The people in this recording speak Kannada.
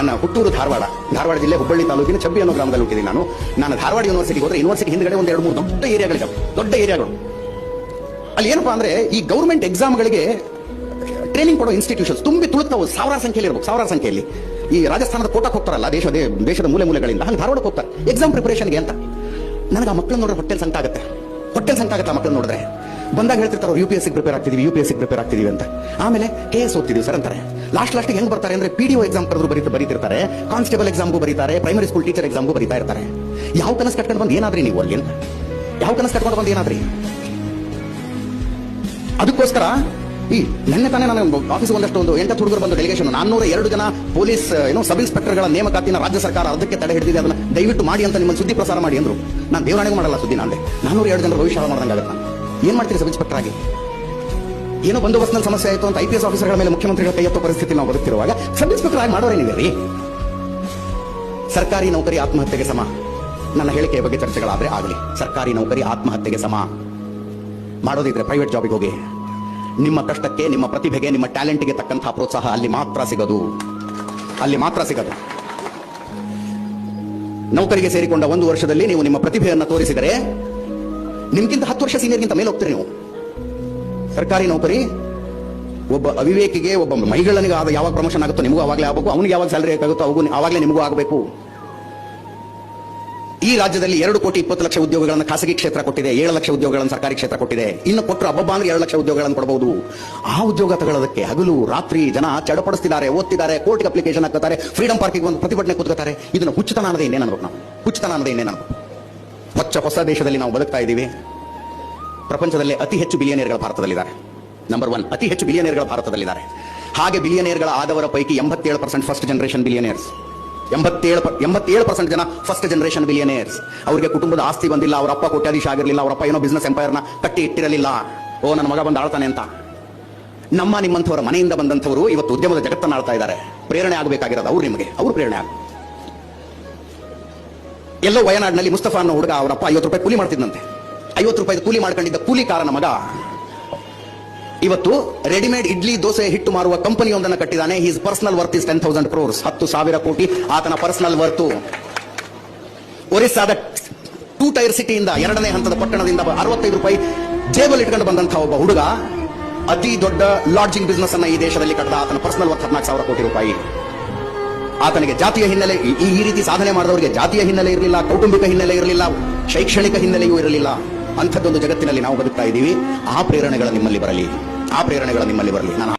ನನ್ನ ಹುಟ್ಟೂರು ಧಾರವಾಡ ಧಾರವಾಡ ಜಿಲ್ಲೆ ಹುಬ್ಬಳ್ಳಿ ತಾಲೂಕಿನ ಚಬ್ಬಿ ಅನ್ನೋ ಗ್ರಾಮದಲ್ಲಿ ಹುಟ್ಟಿದ್ದೀನಿ ನಾನು. ನಾನು ಧಾರವಾಡ ಯೂನಿವರ್ಸಿಟಿಗೆ ಹೋದ್ರೆ ಯೂನಿವರ್ಸಿಟಿ ಹಿಂದ್ಗಡೆ ಒಂದು ಎರಡು ಮೂರು ದೊಡ್ಡ ಏರಿಯಾಗಳಿದ್ದಾವೆ ದೊಡ್ಡ ಏರಿಯಾಗಳು. ಅಲ್ಲಿ ಏನಪ್ಪಾ ಅಂದ್ರೆ ಈ ಗೌರ್ಮೆಂಟ್ ಎಕ್ಸಾಮ್ಗಳಿಗೆ ಟ್ರೈನಿಂಗ್ ಕೊಡೋ ಇನ್ಸ್ಟಿಟ್ಯೂಷನ್ಸ್ ತುಂಬಿ ತುಳುಕ್ತಾವು ಸಾವಿರ ಸಂಖ್ಯೆಯಲ್ಲಿ ಇರಬೇಕು ಸಾವಿರ ಸಂಖ್ಯೆಯಲ್ಲಿ. ಈ ರಾಜಸ್ಥಾನದ ಕೋಟಕ್ಕೆ ಹೋಗ್ತಾರಲ್ಲ ದೇಶದ ದೇಶದ ಮೂಲೆ ಮೂಲೆಗಳಿಂದ, ಹಂಗೆ ಧಾರವಾಡಕ್ಕೆ ಹೋಗ್ತಾರೆ. ಎಕ್ಸಾಮ್ ಪ್ರಿಪರೇಷನ್ಗೆ ಅಂತ. ನನಗೆ ಆ ಮಕ್ಕಳನ್ನ ನೋಡಿದ್ರೆ ಹೊಟ್ಟೆಲ್ ಸಂತ ಆಗುತ್ತೆ. ಹೊಟ್ಟೆಲ್ ಸಂತ ಆಗುತ್ತೆ ಆ ಮಕ್ಕಳನ್ನ ನೋಡಿದ್ರೆ. ಬಂದಾಗ ಹೇಳ್ತಿರ್ತಾರೆ U P S C prepare ಆಗ್ತಿದೀವಿ U P S C prepare ಆಗ್ತಿದೀವಿ ಅಂತ. ಆಮೇಲೆ ಕೆ ಎಸ್ ಓದ್ತಿದೀವಿ ಸರ್ ಅಂತಾರೆ. ಲಾಸ್ಟ್ ಲಾಸ್ಟ್ ಹೆಂಗ್ ಬರ್ತಾರೆ ಅಂದ್ರೆ ಪಿ ಡಿ ಒ ಎಕ್ಸಾಮ್ ಕರೆದ್ರು ಬರೀತಾ ಬರೀತಿರ್ತಾರೆ ಕಾನ್ಸ್ಟೇಬಲ್ ಎಕ್ಸಾಮ್ಗೂ ಬರೀತಾರೆ ಪ್ರೈಮರಿ ಸ್ಕೂಲ್ ಟೀಚರ್ ಎಕ್ಸಾಮ್ಗೂ ಬರೀತಾ ಇರ್ತಾರೆ. ಯಾವ ಕನಸು ಕಟ್ಕೊಂಡು ಬಂದು ಏನಾದ್ರಿ ನೀವು ಅಲ್ಲಿ ಯಾವ ಕನಸು ಕಟ್ಕೊಂಡು ಬಂದು ಏನಾದ್ರಿ? ಅದಕ್ಕೋಸ್ಕರ ಈ ನಿನ್ನೆ ತಾನೇ ನಾನು ಆಫೀಸ್ ಒಂದಷ್ಟು ಒಂದು ಎಂಟತ್ತು ಹುಡುಗರು ಬಂದು ಡೆಲಿಗೇಷನ್ ನಾನ್ನೂರ ಎರಡು ಜನ ಪೊಲೀಸ್ ಏನೋ ಸಬ್ ಇನ್ಸ್ಪೆಕ್ಟರ್ಗಳ ನೇಮಕಾತಿನ ರಾಜ್ಯ ಸರ್ಕಾರ ಅದಕ್ಕೆ ತಡೆ ಹಿಡಿದಿದೆ, ಅದನ್ನ ದಯವಿಟ್ಟು ಮಾಡಿ ಅಂತ ನಿಮ್ಮ ಸುದ್ದಿ ಪ್ರಸಾರ ಮಾಡಿ ಅಂದ್ರು. ನಾನು ದೇವರಾಣೆಗೂ ಮಾಡಲ್ಲ ಸುದ್ದಿ ನಾನೇ ನಾನ್ನೂರ ಎರಡು ಜನರ ಭವಿಷ್ಯ ಹಾಳು ಮಾಡ್ದಂಗೆ ಆಗುತ್ತೆ ಏನ್ ಮಾಡ್ತೀರಿ ಸಬ್ ಇನ್ಸ್ಪೆಕ್ಟರ್ ಆಗಿ? ಏನೋ ಬಂದೋಬಸ್ತ್ನಲ್ಲಿ ಸಮಸ್ಯೆ ಆಯಿತು ಅಂತ ಐ ಪಿ ಎಸ್ ಆಫೀಸರ್ಗಳ ಮೇಲೆ ಮುಖ್ಯಮಂತ್ರಿಗಳ ಕೈ ಎತ್ತೋ ಪರಿಸ್ಥಿತಿ ನಾವು ಬದುಕ್ತಿರುವಾಗ ಸಬ್ ಇನ್ಸ್ಪೆಕ್ಟರ್ ಆಗಿ ಮಾಡೋರೇ ನೀವೇ ಸರ್ಕಾರಿ ನೌಕರಿ ಆತ್ಮಹತ್ಯೆಗೆ ಸಮ. ನನ್ನ ಹೇಳಿಕೆಯ ಬಗ್ಗೆ ಚರ್ಚೆಗಳಾದ್ರೆ ಆಗಲಿ. ಸರ್ಕಾರಿ ನೌಕರಿ ಆತ್ಮಹತ್ಯೆಗೆ ಸಮ. ಮಾಡೋದಿದ್ರೆ ಪ್ರೈವೇಟ್ ಜಾಬಿಗೆ ಹೋಗಿ. ನಿಮ್ಮ ಕಷ್ಟಕ್ಕೆ, ನಿಮ್ಮ ಪ್ರತಿಭೆಗೆ, ನಿಮ್ಮ ಟ್ಯಾಲೆಂಟ್ಗೆ ತಕ್ಕಂತಹ ಪ್ರೋತ್ಸಾಹ ಅಲ್ಲಿ ಮಾತ್ರ ಸಿಗದು. ಅಲ್ಲಿ ಮಾತ್ರ ಸಿಗದು. ನೌಕರಿಗೆ ಸೇರಿಕೊಂಡ ಒಂದು ವರ್ಷದಲ್ಲಿ ನೀವು ನಿಮ್ಮ ಪ್ರತಿಭೆಯನ್ನು ತೋರಿಸಿದರೆ ನಿಮ್ಗಿಂತ ಹತ್ತು ವರ್ಷ ಸೀನಿಯರ್ಗಿಂತ ಮೇಲೆ ಹೋಗ್ತೀರಿ ನೀವು. ಸರ್ಕಾರಿ ನೌಕರಿ, ಒಬ್ಬ ಅವಿವೇಕಿಗೆ, ಒಬ್ಬ ಮಹಿಳೆನಿಗೆ ಆದ ಯಾವಾಗ ಪ್ರಮೋಷನ್ ಆಗುತ್ತೋ ನಿಮಗೂ ಅವಾಗಲೇ ಆಗಬೇಕು, ಅವನಿಗೆ ಯಾವಾಗ ಸ್ಯಾಲರಿ ಆಗುತ್ತೋ ಅವಾಗ ಆವಾಗಲೇ ನಿಮಗೂ ಆಗಬೇಕು. ಈ ರಾಜ್ಯದಲ್ಲಿ ಎರಡು ಕೋಟಿ ಇಪ್ಪತ್ತು ಲಕ್ಷ ಉದ್ಯೋಗಗಳನ್ನು ಖಾಸಗಿ ಕ್ಷೇತ್ರ ಕೊಟ್ಟಿದೆ, ಏಳು ಲಕ್ಷ ಉದ್ಯೋಗಗಳನ್ನು ಸರ್ಕಾರಿ ಕ್ಷೇತ್ರ ಕೊಟ್ಟಿದೆ. ಇನ್ನು ಕೊಟ್ಟರು ಹಬ್ಬ ಅಂದ್ರೆ ಎರಡು ಲಕ್ಷ ಉದ್ಯೋಗಗಳನ್ನು ಕೊಡಬಹುದು ಆ ಉದ್ಯೋಗ ತಗೊಳ್ಳೋದಕ್ಕೆ ಹಗಲು, ರಾತ್ರಿ ಜನ ಚಡಪಡಿಸ್ತಿದ್ದಾರೆ, ಓದ್ತಿದ್ದಾರೆ ಕೋರ್ಟ್ಗೆ ಅಪ್ಲಿಕೇಶನ್ ಹಾಕ್ತಾರೆ ಫ್ರೀಡಂ ಪಾರ್ಕಿಗೆ ಒಂದು ಪ್ರತಿಭಟನೆ ಕೂತ್ಕೋತಾರೆ. ಇದನ್ನು ಹುಚ್ಚುತನ ಅನ್ನೋದೇ ಇನ್ನೇನು ಅನ್ಬೇಕು ಹುಚ್ಚುತನ ಅನ್ನೋದೇ ಇನ್ನೇನು ಹೊಸ ದೇಶದಲ್ಲಿ ನಾವು ಬದುಕ್ತಾ ಇದ್ದೀವಿ. ಪ್ರಪಂಚದಲ್ಲೇ ಅತಿ ಹೆಚ್ಚು ಬಿಲಿಯನೇರ್ಗಳು ಭಾರತದಲ್ಲಿದ್ದಾರೆ. ನಂಬರ್ ಒನ್ ಅತಿ ಹೆಚ್ಚು ಬಿಲಿಯನೇರ್ಗಳು ಭಾರತದಲ್ಲಿದ್ದಾರೆ. ಹಾಗೆ ಬಿಲಿಯನೇರ್ಗಳ ಆದವರ ಪೈಕಿ ಎಂಬತ್ತೇಳು ಪರ್ಸೆಂಟ್ ಫಸ್ಟ್ ಜನರೇಷನ್ ಬಿಲಿಯನೇರ್ಸ್ ಎಂಬತ್ತೇಳು ಎಂಬತ್ತೇಳು ಪರ್ಸೆಂಟ್ ಜನ ಫಸ್ಟ್ ಜನರೇಷನ್ ಬಿಲಿಯನೇರ್ಸ್ ಅವರಿಗೆ ಕುಟುಂಬದ ಆಸ್ತಿ ಬಂದಿಲ್ಲ, ಅವರ ಅಪ್ಪ ಕೋಟ್ಯಾಧೀಶ ಆಗಿರಲಿಲ್ಲ ಅವರಪ್ಪ ಏನೋ ಬಿಸ್ನೆಸ್ ಎಂಪೈರ್ನ ಕಟ್ಟಿ ಇಟ್ಟಿರಲಿಲ್ಲ. ಓ, ನನ್ನ ಮಗ ಬಂದು ಆಳ್ತಾನೆ ಅಂತ. ನಮ್ಮ ನಿಮ್ಮಂಥವರ ಮನೆಯಿಂದ ಬಂದಂಥವರು ಇವತ್ತು ಉದ್ಯಮದ ಜಗತ್ತನ್ನು ಆಳ್ತಾ ಇದ್ದಾರೆ. ಪ್ರೇರಣೆ ಆಗಬೇಕಾಗಿರೋದು ಅವ್ರು ನಿಮಗೆ. ಅವ್ರು ಪ್ರೇರಣೆ ಆಗ ಎಲ್ಲೋ ವಯನಾಡಿನಲ್ಲಿ ಮುಸ್ತಫಾ ಅನ್ನೋ ಹುಡುಗ ಅವರಪ್ಪ ಐವತ್ತು ರೂಪಾಯಿ ಕೂಲಿ ಮಾಡ್ತಿದ್ದಂತೆ ಐವತ್ತು ರೂಪಾಯಿ ಕೂಲಿ ಮಾಡ್ಕೊಂಡಿದ್ದ ಕೂಲಿಕಾರನ ಮಗ. ಇವತ್ತು ರೆಡಿಮೇಡ್ ಇಡ್ಲಿ ದೋಸೆ ಹಿಟ್ಟು ಮಾರುವ ಕಂಪನಿಯೊಂದನ್ನು ಕಟ್ಟಿದಾನೆ. He's personal worth is ten thousand crores ಹತ್ತು ಸಾವಿರ ಕೋಟಿ ಆತನ ಪರ್ಸನಲ್ ವರ್ತು ಒರಿಸ್ಸಾದ ಟೂ ಟೈರ್ ಸಿಟಿಯಿಂದ ಎರಡನೇ ಹಂತದ ಪಟ್ಟಣದಿಂದ ಅರವತ್ತೈದು ರೂಪಾಯಿ ಜೇಬಲ್ ಇಟ್ಕೊಂಡು ಬಂದಂತಹ ಒಬ್ಬ ಹುಡುಗ ಅತಿ ದೊಡ್ಡ ಲಾಡ್ಜಿಂಗ್ ಬಿಸ್ನೆಸ್ ಅನ್ನ ಈ ದೇಶದಲ್ಲಿ ಕಟ್ಟದ ಆತನ ಪರ್ಸನಲ್ ವರ್ತ್ ಹದಿನಾಲ್ಕು ಸಾವಿರ ಕೋಟಿ ರೂಪಾಯಿ. ಆತನಿಗೆ ಜಾತಿಯ ಹಿನ್ನೆಲೆ ಈ ರೀತಿ ಸಾಧನೆ ಮಾಡಿದವರಿಗೆ ಜಾತಿಯ ಹಿನ್ನೆಲೆ ಇರಲಿಲ್ಲ, ಕೌಟುಂಬಿಕ ಹಿನ್ನೆಲೆ ಇರಲಿಲ್ಲ, ಶೈಕ್ಷಣಿಕ ಹಿನ್ನೆಲೆಯೂ ಇರಲಿಲ್ಲ. ಅಂಥದ್ದೊಂದು ಜಗತ್ತಿನಲ್ಲಿ ನಾವು ಬದುಕ್ತಾ ಇದ್ದೀವಿ ಆ ಪ್ರೇರಣೆಗಳು ನಿಮ್ಮಲ್ಲಿ ಬರಲಿ. ಆ ಪ್ರೇರಣೆಗಳು ನಿಮ್ಮಲ್ಲಿ ಬರಲಿ. ನಾನು